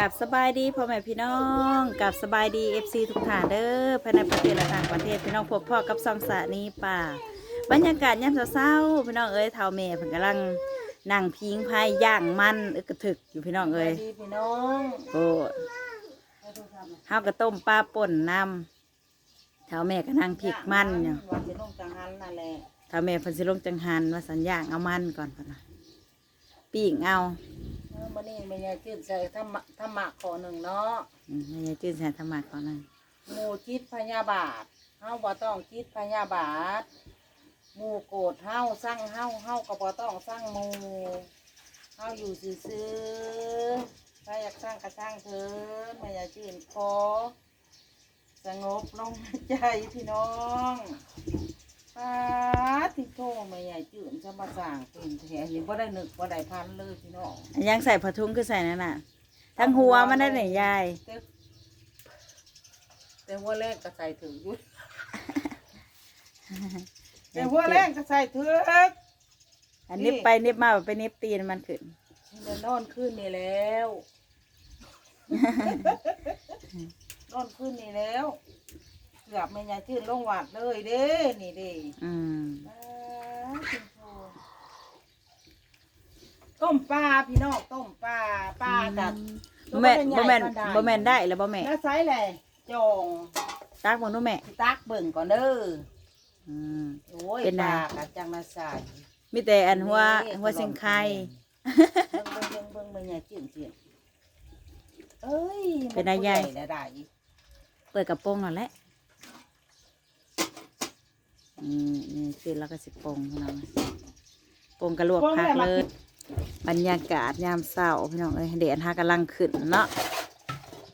กับสบายดีพ่อแม่พี่น้องกับสบายดีเอฟซีทุกท่านเด้อภายในประเทศและต่างประเทศพี่น้องพบพ่อกับซองสานีป่า บรรยากาศยามเช้าๆพี่น้องเอ้ยเท่าแม่เพิ่นกำลังนั่งพิงพายย่างมันอึกกระถึกอยู่พี่น้องเอ้ยดีพี่น้องโอ้เฮาก็ต้มปลาป่นน้ำเท่าแม่ก็นั่งพริกมันอยู่วันจะลงจังหันนั่นแหละเท่าแม่เพิ่นสิลงจังหันว่าสัญญางเอามันก่อนพุ่นน่ะปิ้งเอาเออ มื่อนี้แม่ยายจืดใส่ธรรมะธรรมะขอหนึ่งเนาะอืมแม่ยายจื้นแสนธรรมะก่อนนึงหมู่จิตพยาบาทเฮาบ่ต้องจิตพยาบาทหมู่โกรธเฮาสร้างเฮาเฮาก็บ่ต้องสร้างหมู่เฮาอยู่ซื่อๆถ้าอยากสร้างก็สร้างเถิดแม่ยายจืดขอสงบลงใจพี่น้อง ป้าที่โทแม่ยายจืดจะมาสร้างเป็นแท้ยังบ่ได้นึกบ่ได้พันเลยพี่น้องอันยังใส่ผ้าถุงคือใส่นั่นน่ะ ทั้งหัวมันได้ไหนยาย แต่แต่หัวแรกก็ใส่ถึงอยุดแต่หัวแรกก็ใส่ถึงอันนี้ไปนิบมาไปนิบตีนมันขึ้นนี่มันนอนขึ้นนี่แล้ว นอนขึ้นนี่แล้วเกือบไม่ยายชื่นลงหวัดเลยเด้นี่เด้อืมอ้าวคุณโทต้มปลาพี่น้องต้มปลาปลากัดบ่แม่นบ่แม่นบ่แม่นได้แล้วบ่แม่แล้วไซส์แหละจองตักบ่นูแม่สิตักเบิ่งก่อนเด้ออืม โอ้ยเป็นไงปลากัดจังมาใส่มีแต่อันหัวหัวเส้นไข่เบิ่งเบิ่งเบิ่งเบิ่งใหญ่จืดจืดเอ้ยเป็นอะไรมัผู้ใหญ่ได้เปิดกระโปรงนั่นแหละ อืมนี่คือแล้วก็สิโปรงพี่น้องโปรงกระลวกพักเลย บรรยากาศยามเช้าพี่น้องเอ้ยแดดหากำลังขึ้นเนาะ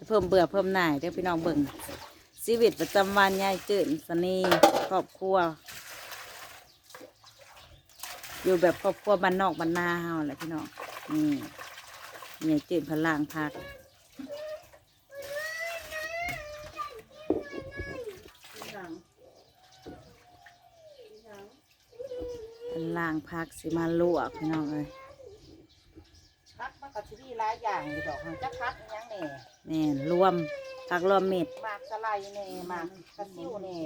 เพิ่มเบื่อเพิ่มหน่ายเด้อพี่น้องเบิ่งชีวิตประจำวันยายจืดสนีครอบครัว อยู่แบบครอบครัวบ้านนอกบ้านนาเฮาแหละพี่น้องนี่ยายจืดพนลางพัก พนลางพักสิมาลวกพี่น้องเอ้ยพักมันก็สิมีหลายอย่างอยู่ดอกหังจักพักอิหยังแหน่แม่นรวมพักรวมเม็ดหมากสไลด์แหน่หมากกระซิวแหน่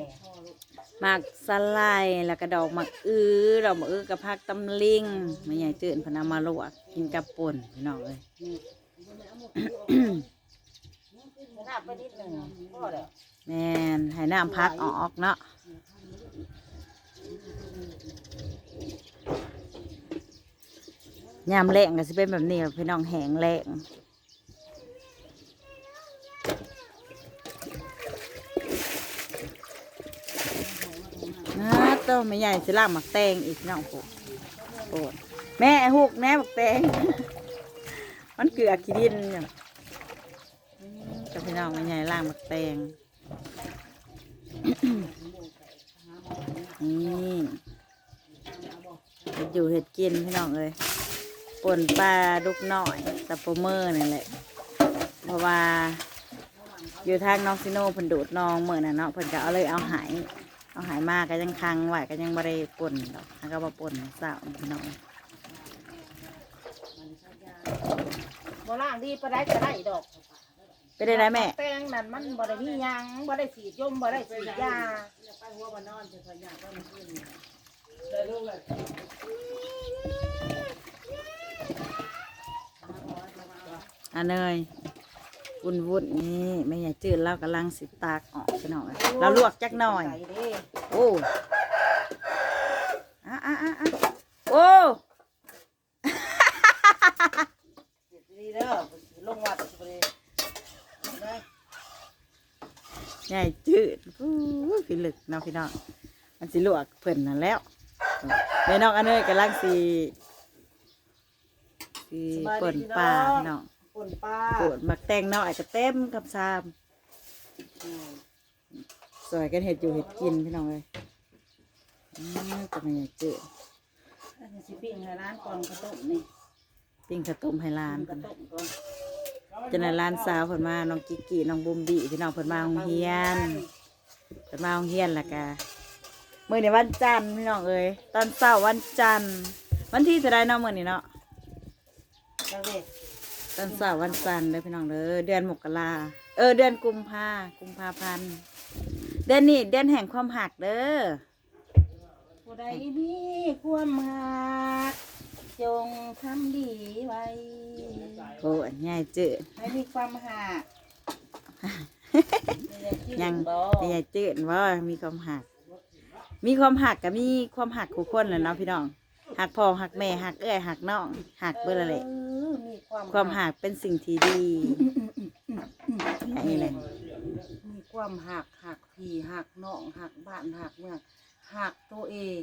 หมากสไลด์แล้วก็ดอกหมากอื้อดอกหมากอื้อกับพักตำลิงไม่ใหญ่จืดเพนเอามาลวกกินกับป่นพี่น้องเอ้ยหน้าไปนิดหนึ่งพอแล้วแม่นให้น้ำพักออกเนาะ ยามแรงก็สิเป็นแบบนี้พี่น้องแหงแรงนะโตไม่ใหญ่สิล่างหมักแตงอีกน้องโปโปดแม่หุกแน่หมักแตง มันเกลือขี้ดินอยู่กับพี่น้องไม่ใหญ่ล่างหมักแตงนี่เห็ดอยู่เห็ดกินพี่น้องเอ้ย ป่นปลาดุกน้อยตะโปเมอร์นี่แหละเพราะว่า อยู่ทางน้องซิโน่เพิ่นดูดน้องเมื่อน่ะเนาะเพิ่นก็เอาเลยเอาหายเอาหายมากก็ยังคังไว้ก็ยังบ่ได้ป่นดอกแล้วก็บ่ป่นเศร้าพี่น้องบ่ล่างดีปได้ก็ได้ดอกไปได้ไรแม่แตงนั่นมันบ่ได้มีหยังบ่ได้สีดยมบ่ได้สีดยา อันเนยวุ่นวุ่นนี่ไม่อยากจืดเรากำลังสิตากออกพี่น้องเอ้ยเราลวกจักหน่อย โอ้อะอะอะอะโอ้เสร็จดีเด้อลงวัดสิได้ได้ใหญ่จืดพี่ลึกเนาะพี่น้องมันสิลวกเพิ่นนั่นแล้วแม่น้องอันเนยกำลังสิสิป่นปลาพี่น้อง นปลาป่นมักแตงน้อยก็เต็มกับซามอืมสวยกันเห็ดอยู่เห็ดกินพี่น้องเลยอืมก็ไม่อยากจืดอันนี้สิปิ้งให้ร้านก่อนกระต้มนี่ปิ้งข้าวต้มให้หลานกกัระนต้มก่อนจะในร้านสาวเพิ่นมาน้องกิกกี้น้องบุมบี้พี่น้องเพิ่นมาโรงเรียนเพิ่นมาโรงเรียนแล้วก็มื้อนี้วันจันทร์พี่น้องเอ้ยตอนเช้าวันจันทร์วันที่เท่าไรเนาะมื้อนี้เนาะจังเด็ก ตอนเสาร์วันจันทร์เด้อพี่น้องเด้อเดือนมกราเออ เดือนกุมภากุมภาพันธ์เดือนนี้เดือนแห่งความหักเด้อผู้ใดมีความหักจงทำดีไว้โอ้ยง่ายจืดให้มีความหักยังบ่แต่ยายจืดว่ามีความหัก มีความหักกับมีความหักคู่คนแหละเนาะพี่น้องหักพ่อหักแม่หักเอ้อยหักน้องหักเบอร์อะไรเออ มีความความหักเป็นสิ่งที่ดีอย่างนี้เลยมีความหักหักพี่หักน้องหักบ้านหักเมืองหักตัวเอง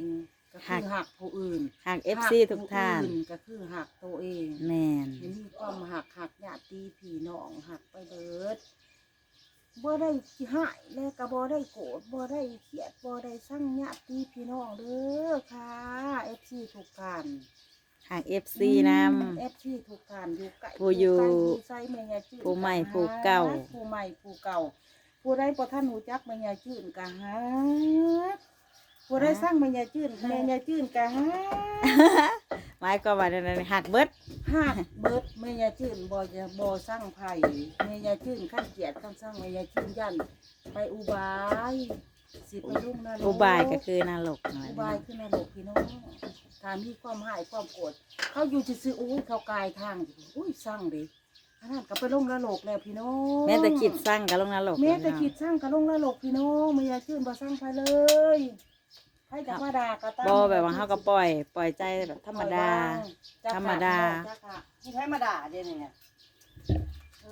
ก็คือหักผู้อื่นหักเอฟซีทุกท่านหัผู้อื่ก็คือหักตัวเองแมนเห็นมีความหักหักญาติพี่น้องหักไปเบิดบ่ได้ขี้หายแล้วก็บ่ได้โกรธบ่ได้เครียดบ่ได้สั่งญาติพี่น้องเด้อค่ะ FC ทุกท่าน หักเอฟซีนเอฟซีทุกท่านอยู่ไกลผู้อยู่ไกลผู้ใส่แม่ยายจื้นผู้ใหม่ก็ผู้เก่าผู้ใหม่ผู้เก่า ผู้ใดบ่ท่านหูจักแม่ยายจื้นก็ฮักผู้ใดสร้างแม่ยายจื้นแม่ยายจื้นก็ฮักำหมายก็ว่านั่นๆหักเบิดฮักเบิดแม่ยายจื้นบ่จะบ่สร้างไผแม่ยายจื้นขั้นเกียรติขั้นสร้างแม่ยายจื้นยันไปอุบาย สิไปลุ่มนรกอุบายก็คือนรกหน่อยอุบายขึ้นนรกพี่น้องถามมีความหายความโกรธเขาอยู่ซื่อๆโอ้ยเขากายทางอุ้ยสร้างเด้อันนั้นก็ไปลงนรกแล้วพี่น้องแม้แต่คิดสร้างก็ลงนรกแม้แต่พี่น้องคิดสร้างก็ลงนรกพี่น้องไม่อยากชื่นบ่สร้างไปเลยให้จะมาด่าก็ตามบอแบบว่าเขาก็ปล่อย ปล่อยใจแบบธรรมดาจักธรรมดาจักค่ะนี่ให้มาด่าเดี๋ยวนี้เนี่ย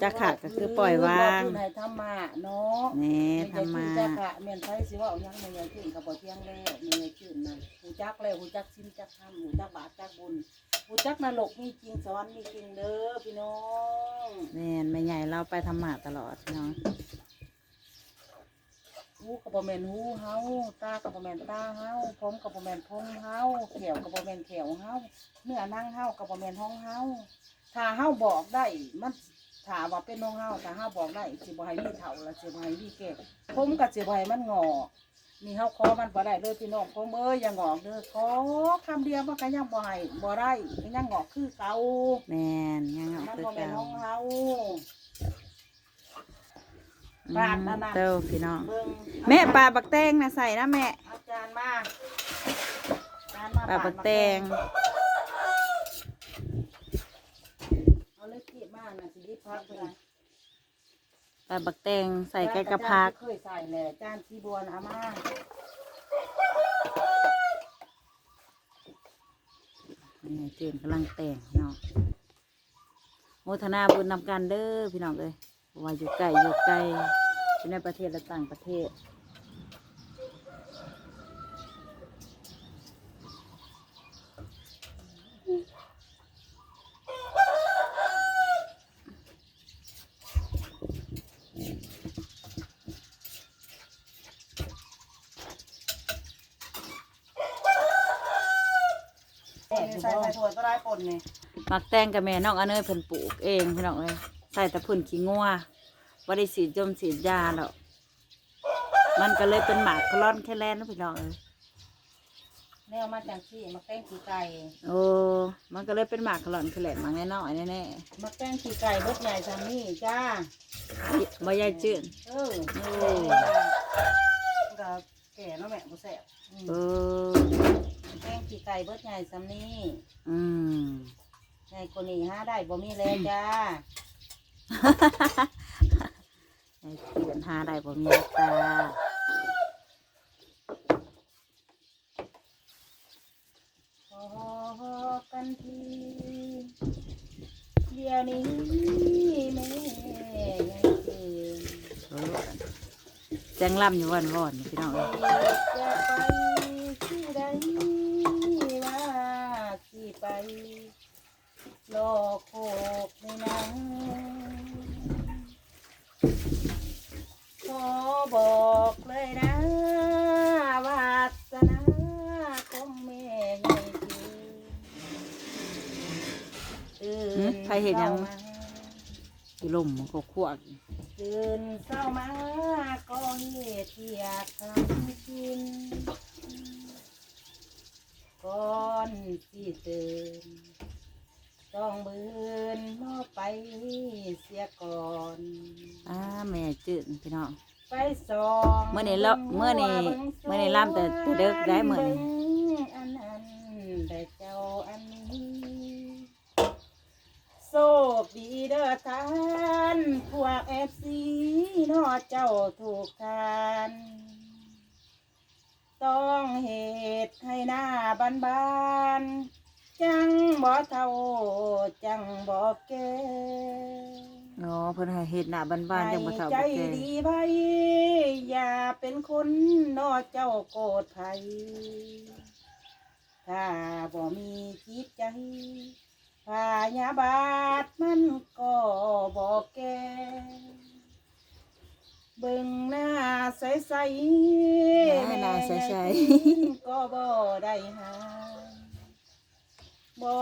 จักค่ะก็คือปล่อยวางบอกคือให้ธรรมะเนาะแหน่ทำมาจักค่ะแม่นไผสิเว่าหยังไม่อยากชื่นก็บ่เที่ยงแล้วไม่อยากชื่นนั่นหูจักแล้วหูจักศีลจักธรรมหูจักบาปจักบุญหูจักนรกมีจริงสวรรค์มีจริงเด้อพี่น้องแม่นไม่ใหญ่เราไปธรรมะตลอดพี่น้องหูกับบ่แม่นหูเฮาตากับบ่แม่นตาเฮาผมกับบ่แม่นผมเฮาเขียวกับบ่แม่นเขียวเฮาเนื้อหนั่งเฮากับบ่แม่นห้องเฮาถ้าเฮาบอกได้มัน ถ้าว่าเป็นน้องเฮาถ้าเฮาบอกได้สิบ่ให้มีเฒ่าละสิบ่ให้มีแก่ผมก็สิบ่ให้มันงอกนี่เฮาขอมันบ่ได้เลยพี่น้องผมเอ้ยอย่างงอกเด้อขอคำเดียวมันก็ยังบ่ให้บ่ได้ก็ยังงอกคือเก่าแม่นยังเอามันคือบ่แม่เก่านห้องเฮาอืบ้านมนั่นน่ะเต้าพี่น้อง เบิ่งแม่ปลาบักแตงนะใส่นะแม่เอาจารย์มาจานปลาบักแตง เอาเลยขีดมาน่ะสิยิบ พักไปเลยปลาบักแตงใส่แกงกะพักเคยใส่แหละจานสีบัวนะเอามานี่เจนกำลังแต่งเนาะโมทนาบุญนำกันเด้อพี่น้องเลยเพราะว่าอยู่ไกลอยู่ไกลอยู่ในประเทศและต่างประเทศ ใส่ใส่ถั่วตะไลปนนี่มักแตงกับแม่น้องอเนยเพิ่นปลูกเองพี่น้องเลยใส่แต่พุ่นขี้งัวบ่ได้สีดจมสีดยาหรอกมันก็เลยเป็นหมากคลอนแค่แลนนะพี่น้องเอ้ยแนวมาจังซี่มาแป้งขี้ไก่โอ้มันก็เลยเป็นหมากคลอนแค่แลนหมากน้อยๆแน่มาแป้งขี้ไก่รสใหญ่ซัมนี่จ้าๆบ่ยายจืดเออโอ้ก็แก่เนาะแม่บ่แซ่บอืมเออแป้ง ขี้ไก่รสใหญ่ซัมนี่อืมใหญ่กว่านี้หาได้บ่มีแล้วจ้าไอ้เขียนหาได้บ่มีราคาขอกันทีเดี๋ยวนี้แม่ยังเกิน เออแจ้งล่ำอยู่วันวอนๆพี่น้องเอ้ยจะไปที่ใดว่าที่ไป รอโคกในนั้นขอบอกเลยนะวาสนาของแม่ใหญ่จืนตื่นใครเห็นยัง ช้ามาที่ลมมันก็ขวกตื่นเช้ามาก็เหตุที่อยากทำกินก่อนที่ พี่น้อง ไปสองมื้อนี้ละมื้อนี้มื้อนี้ล่ำแต่แต่เด็กได้มื้อนี้เบิ่งอันนั้นได้เจ้าอันนี้โชคดีเด้อท่านพวกเอฟซีนอเจ้าถูกทานต้องเหตุให้หน้าบานบานๆจังบ่เท่าจังบ่แก่ เนาะเพิ่นให้เฮ็ดหน้าบ้านๆจังบ่เฒ่าใจบ่แก่ดีไว้อย่าเป็นคนนอเจ้าโกรธไผถ้าบ่มีจิตใจพายาบาทมันก็บ่แก่เบิ่งหน้าใสๆหน้าใสแม่ก็บ่ได้หาบ่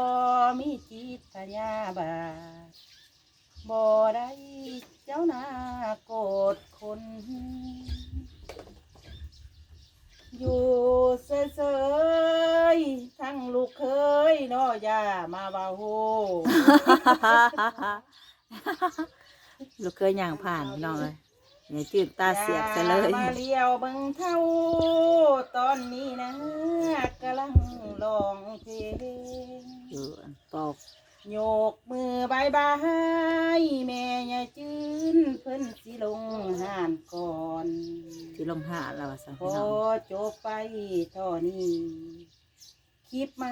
มีจิตพยาบาท บ่ได้เจ้าหน้าโกรธคน อยู่เฉยๆทั้งลูกเคยน้อย่ามาเบาโห ลูกเคยย่างผ่านพี่น้องเอ้ยแม่จืดตาเสียบซะเลย อามาเลี้ยวเบังเท่า ตอนนี้นะกำลังลองเพลง อยู่ปอก โยกมือบายบายแม่อย่าจื้นเพิ่นสิลงห่านก่อนที่ลงหาแล้วว่าซั่นพพี่อน้องจบไปเท่านี้คลิปไหม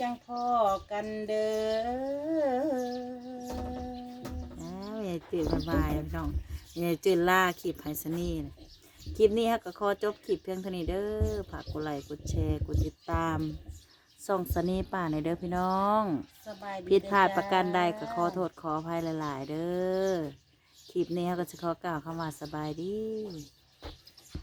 จังพอกันเด้ออ้าวแม่จืดบ๊ายบายพี่น้องแม่จืดลาคลิปไผซะนี่นะคลิปนี้ฮะก็ขอจบคลิปเพียงเท่านี้เด้อฝากกดไลค์กดแชร์กดติดตาม ส่องสนีป่าในอยเด้อพี่น้องสบายดีผิดพลาดเอประการใดจ้ก็ขอโทษขออภัยหลาย ๆ เด้อคลิปนี้เราก็จะขอกล่าวคำว่าสบายดี